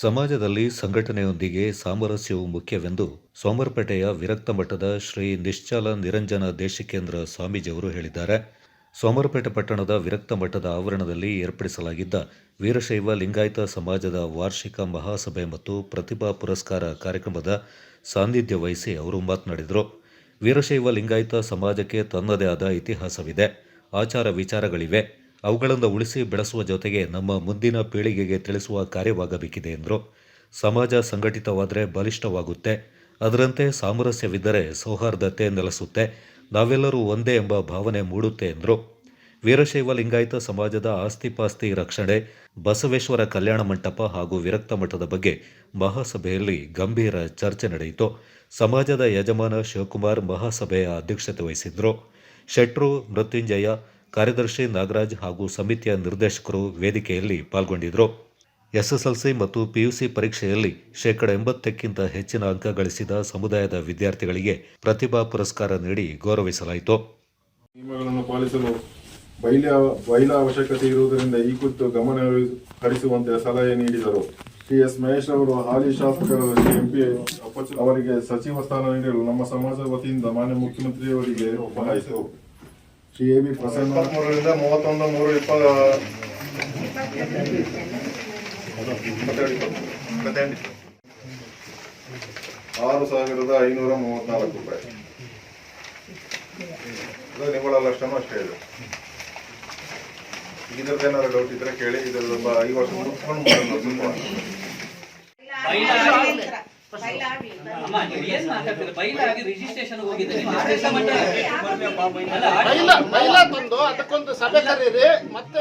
ಸಮಾಜದಲ್ಲಿ ಸಂಘಟನೆಯೊಂದಿಗೆ ಸಾಮರಸ್ಯವು ಮುಖ್ಯವೆಂದು ಸೋಮರಪೇಟೆಯ ವಿರಕ್ತ ಮಠದ ಶ್ರೀ ನಿಶ್ಚಲ ನಿರಂಜನ ದೇಶಿಕೇಂದ್ರ ಸ್ವಾಮೀಜಿಯವರು ಹೇಳಿದ್ದಾರೆ. ಸೋಮರಪೇಟೆ ಪಟ್ಟಣದ ವಿರಕ್ತ ಮಠದ ಆವರಣದಲ್ಲಿ ಏರ್ಪಡಿಸಲಾಗಿದ್ದ ವೀರಶೈವ ಲಿಂಗಾಯತ ಸಮಾಜದ ವಾರ್ಷಿಕ ಮಹಾಸಭೆ ಮತ್ತು ಪ್ರತಿಭಾ ಪುರಸ್ಕಾರ ಕಾರ್ಯಕ್ರಮದ ಸಾನ್ನಿಧ್ಯ ವಹಿಸಿ ಅವರು ಮಾತನಾಡಿದರು. ವೀರಶೈವ ಲಿಂಗಾಯತ ಸಮಾಜಕ್ಕೆ ತನ್ನದೇ ಆದ ಇತಿಹಾಸವಿದೆ. ಆಚಾರ ವಿಚಾರಗಳಿವೆ. ಅವುಗಳನ್ನು ಉಳಿಸಿ ಬೆಳೆಸುವ ಜೊತೆಗೆ ನಮ್ಮ ಮುಂದಿನ ಪೀಳಿಗೆಗೆ ತಿಳಿಸುವ ಕಾರ್ಯವಾಗಬೇಕಿದೆ ಎಂದರು. ಸಮಾಜ ಸಂಘಟಿತವಾದರೆ ಬಲಿಷ್ಠವಾಗುತ್ತೆ. ಅದರಂತೆ ಸಾಮರಸ್ಯವಿದ್ದರೆ ಸೌಹಾರ್ದತೆ ನೆಲೆಸುತ್ತೆ. ನಾವೆಲ್ಲರೂ ಒಂದೇ ಎಂಬ ಭಾವನೆ ಮೂಡುತ್ತೆ ಎಂದರು. ವೀರಶೈವ ಲಿಂಗಾಯತ ಸಮಾಜದ ಆಸ್ತಿಪಾಸ್ತಿ ರಕ್ಷಣೆ, ಬಸವೇಶ್ವರ ಕಲ್ಯಾಣ ಮಂಟಪ ಹಾಗೂ ವಿರಕ್ತ ಮಠದ ಬಗ್ಗೆ ಮಹಾಸಭೆಯಲ್ಲಿ ಗಂಭೀರ ಚರ್ಚೆ ನಡೆಯಿತು. ಸಮಾಜದ ಯಜಮಾನ ಶಿವಕುಮಾರ್ ಮಹಾಸಭೆಯ ಅಧ್ಯಕ್ಷತೆ ವಹಿಸಿದ್ರು ಶೆಟ್ರು, ಮೃತ್ಯುಂಜಯ ಕಾರ್ಯದರ್ಶಿ ನಾಗರಾಜ್ ಹಾಗೂ ಸಮಿತಿಯ ನಿರ್ದೇಶಕರು ವೇದಿಕೆಯಲ್ಲಿ ಪಾಲ್ಗೊಂಡಿದ್ದರು. ಎಸ್ಎಸ್ಎಲ್ಸಿ ಮತ್ತು ಪಿಯುಸಿ ಪರೀಕ್ಷೆಯಲ್ಲಿ ಶೇಕಡ ಎಂಬತ್ತಕ್ಕಿಂತ ಹೆಚ್ಚಿನ ಅಂಕ ಗಳಿಸಿದ ಸಮುದಾಯದ ವಿದ್ಯಾರ್ಥಿಗಳಿಗೆ ಪ್ರತಿಭಾ ಪುರಸ್ಕಾರ ನೀಡಿ ಗೌರವಿಸಲಾಯಿತು. ನಿಯಮಗಳನ್ನು ಪಾಲಿಸಲು ಬೈಲ ಬೈಲ ಅವಶ್ಯಕತೆ ಇರುವುದರಿಂದ ಈ ಕುರಿತು ಗಮನ ಹರಿಸುವಂತೆ ಸಲಹೆ ನೀಡಿದರು. ಟಿ. ಎಸ್. ಮಹೇಶ್ ಅವರು ಹಾಲಿ ಶಾಸಕರು ಎಂಪಿ ಅವರಿಗೆ ಸಚಿವ ಸ್ಥಾನ ನೀಡಲು ನಮ್ಮ ಸಮಾಜ ವತಿಯಿಂದ ಮಾನ್ಯ ಮುಖ್ಯಮಂತ್ರಿಯವರಿಗೆ ಒತ್ತಾಯಿಸಿದರು. ಶ್ರೀ ಎ ಬಿ ಪ್ರಸನ್ನ ಮೂರರಿಂದ ಮೂವತ್ತೊಂದು ಮೂರು ಇಪ್ಪ ಆರು ಸಾವಿರದ ಐನೂರ ಮೂವತ್ನಾಲ್ಕು ರೂಪಾಯಿ ಅದು ನಿವ್ವಳ ಲಕ್ಷನೂ ಅಷ್ಟೇ ಇದೆ ಇದ್ರದ್ದು ಏನಾದ್ರು ಡೌಟ್ ಇದ್ರೆ ಕೇಳಿ ಇದ್ರದ್ದು ಐದು ವರ್ಷ ಮುಗಿಸ್ಕೊಂಡು ಅಮ್ಮ ನೀವು ಏನ್ ಮಾತಾಡ್ತೀರಿ ಬೈಲಾಗಿ ರಿಜಿಸ್ಟ್ರೇಷನ್ ಮಹಿಳಾ ತಂದು ಅದಕ್ಕೊಂದು ಸಭೆ ಕರೀರಿ ಮತ್ತೆ